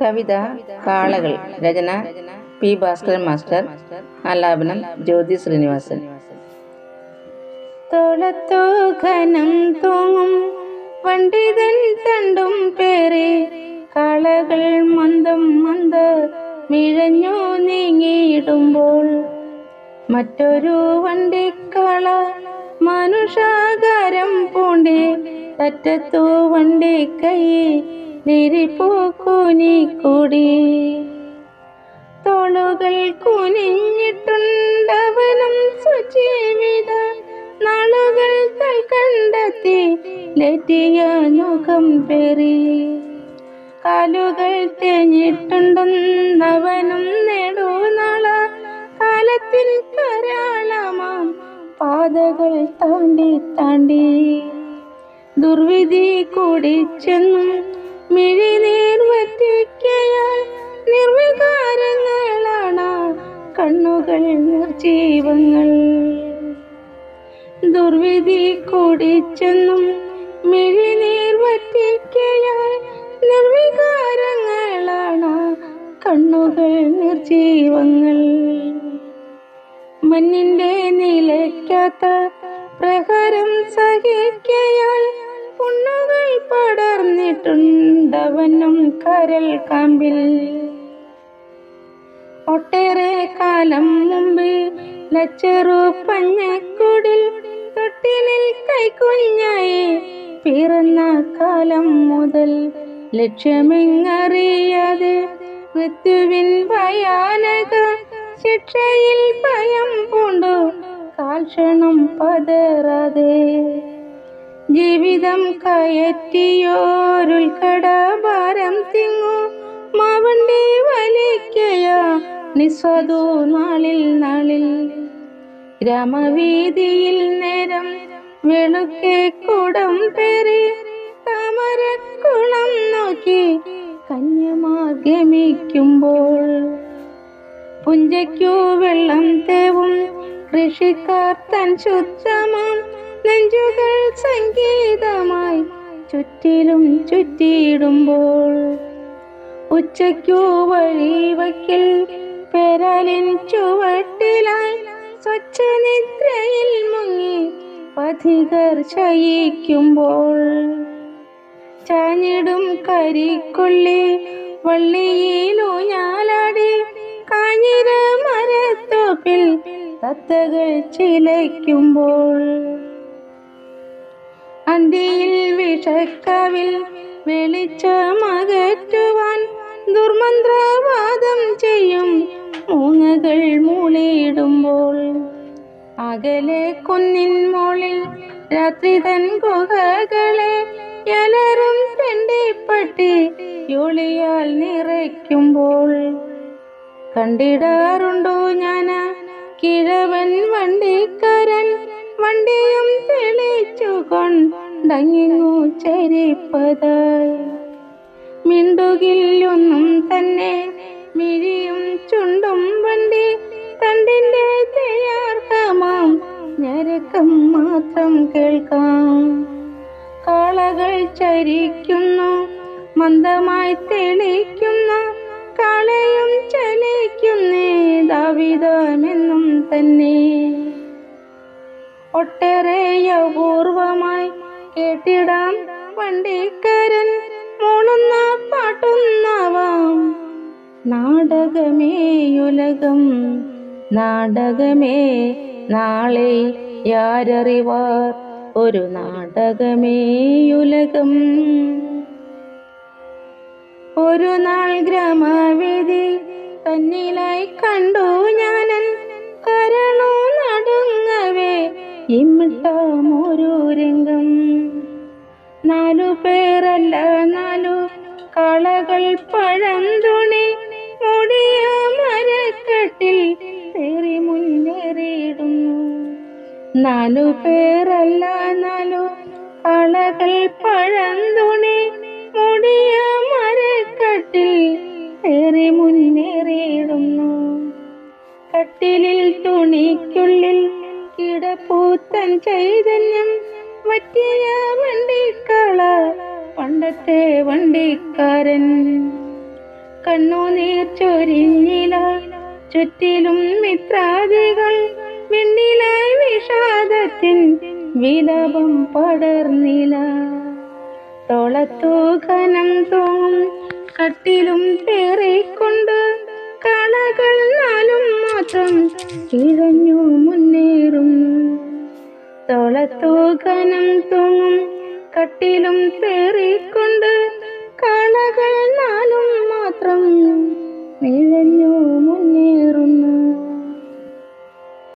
കവിത കാളകൾ രചന P Bhaskaran master ആലാപനം ജ്യോതി ശ്രീനിവാസൻ. തോളത്തു ഘനം തൂങ്ങും പണ്ഡിതൻ തണ്ടും പേരെ കാളകൾ മന്ദം മന്ദ മിഴഞ്ഞു നീങ്ങിയിടുമ്പോൾ. മറ്റൊരു വണ്ടിക്കാള മനുഷ്യാകാരം പൂണ്ടി തറ്റത്തു വണ്ടി കൈ നിരിപ്പൂ കൊടി. തോളുകൾ കുനിഞ്ഞിട്ടുണ്ടവനും സുജീവിത നാളുകൾ തൽ കണ്ടെത്തി ലറ്റിയ മുഖം പേറി. കാലുകൾ തേഞ്ഞിട്ടുണ്ടെന്നവനും നെടുനാള കാലത്തിൽ കരാളമാം പാതകൾ താണ്ടി താണ്ടി. ദുർവിധി കൂടിച്ചെന്നും മിഴിനീർ വറ്റിക്കയാൽ നിർവികാരങ്ങളാണ് കണ്ണുകൾ നിർജീവങ്ങൾ. ദുർവിധി കൂടിച്ചെന്നും മിഴിനീർ വറ്റിക്കയാൽ നിർവികാരങ്ങളാണ് കണ്ണുകൾ നിർജീവങ്ങൾ. മണ്ണിന്റെ നിലയ്ക്കാത്ത പ്രഹരം സഹിക്കയാൽ പുണ്ണുകൾ പടർന്നിട്ടുണ്ടവനും കരൽ കാമ്പിൽ. ഒട്ടേറെ കാലം മുമ്പ് ലച്ചറു പഞ്ഞക്കുടിൽ തൊട്ടിലിൽ കൈക്കുഞ്ഞായി പിറന്ന കാലം മുതൽ ലക്ഷ്യമെങ്ങറിയാതെ? മൃത്യുവിൻ ഭയാനക ശിക്ഷയിൽ ഭയം പൂണ്ടു കാൽക്ഷണം പതറാതെ. ജീവിതം കയറ്റിയോരുൾക്കടഭാരം തിങ്ങു. മാവണ്ടി വലിക്കയ നിസ്വതു നാളിൽ നാളിൽ. രാമവീതിയിൽ നേരം വെളുക്കെ കുടം പേറി താമരക്കുളം നോക്കി കന്യമാർഗമിക്കുമ്പോൾ. പുഞ്ചയ്ക്കു വെള്ളം തേവും കൃഷിക്കാർ തൻ ശുദ്ധമാം നെഞ്ചുകൾ സംഗീതമായി ചുറ്റിലും ചുറ്റിയിടുമ്പോൾ ഉച്ചയ്ക്കു വഴിവക്കിൽ പെരലിൻ ചുവട്ടിലായി സ്വച്ഛനിദ്രയിൽ മുങ്ങി പഥികർ ശയിക്കുമ്പോൾ ചാഞ്ഞിടും കരിക്കൊള്ളി വള്ളിയിലൂഞ്ഞാലാടി കാഞ്ഞിര മരത്തോപ്പിൽ തത്തകൾ ചിലയ്ക്കുമ്പോൾ അന്തിയിൽ വിഷക്കവിൽ വെളിച്ചമകറ്റുവാൻ ദുർമന്ത്രവാദം ചെയ്യും. മൂങ്ങകൾ മൂളിയിടുമ്പോൾ അകലെ കുന്നിൻ മോളിൽ രാത്രി തൻ ഗുഹകളെ എലറും തെണ്ടിപ്പട്ടി യൊളിയാൽ നിറയ്ക്കുമ്പോൾ കണ്ടിടാറുണ്ടോ ഞാൻ കിഴവൻ വണ്ടിക്കാരൻ വണ്ടിയും തെളിച്ചു കൊണ്ടങ്ങിങ്ങു ചരിപ്പതായി. മിണ്ടുകില്ലൊന്നും തന്നെ മിഴിയും ചുണ്ടും വണ്ടി തണ്ടിന്റെ തയ്യാർക്കാമാം ഞരക്കം മാത്രം കേൾക്കാം. കാളകൾ ചരിക്കുന്നു മന്ദമായി തെളിക്കുന്ന കാളയും ചലിക്കുന്നേ ദാവിതമെന്നും തന്നെ. ഒട്ടേറെ അപൂർവമായി കേട്ടിടാം വണ്ടിക്കാരൻ മൂളുന്ന പാട്ടുന്നവാം. നാടകമേയുലകം നാടകമേ നാളെ യാരറിവാർ. ഒരു നാടകമേ നാടകമേയുലകം ഒരു നാൾ ഗ്രാമവേദി തന്നിലായി കണ്ടു ഇമ്മിട്ടാമൊരു രംഗം. നാലു പേരല്ല നാലു കളകൾ പഴന്തുണി. മുടിയ മരക്കെട്ടിൽ തേറി മുന്നേറിയിടുന്നു. നാലു പേരല്ല നാലു കളകൾ പഴന്തുണി. ചൈതന്യം വറ്റിയ വണ്ടിക്കള പണ്ടത്തെ വണ്ടിക്കാരൻ. കണ്ണുനീർ ചൊരിഞ്ഞില ചുറ്റിലും മിത്രാദികൾ വെണ്ണിലായി വിഷാദത്തിൻ വിലപം പടർന്നില. തോളത്തോ ഘനം തോം കട്ടിലും പേറിക്കൊണ്ട് കളകൾ നാലും മാത്രം ഇഴഞ്ഞു മുന്നേറുന്നു. തോളത്തു ഘനം തോന്നും കട്ടിലും പേറിക്കൊണ്ട്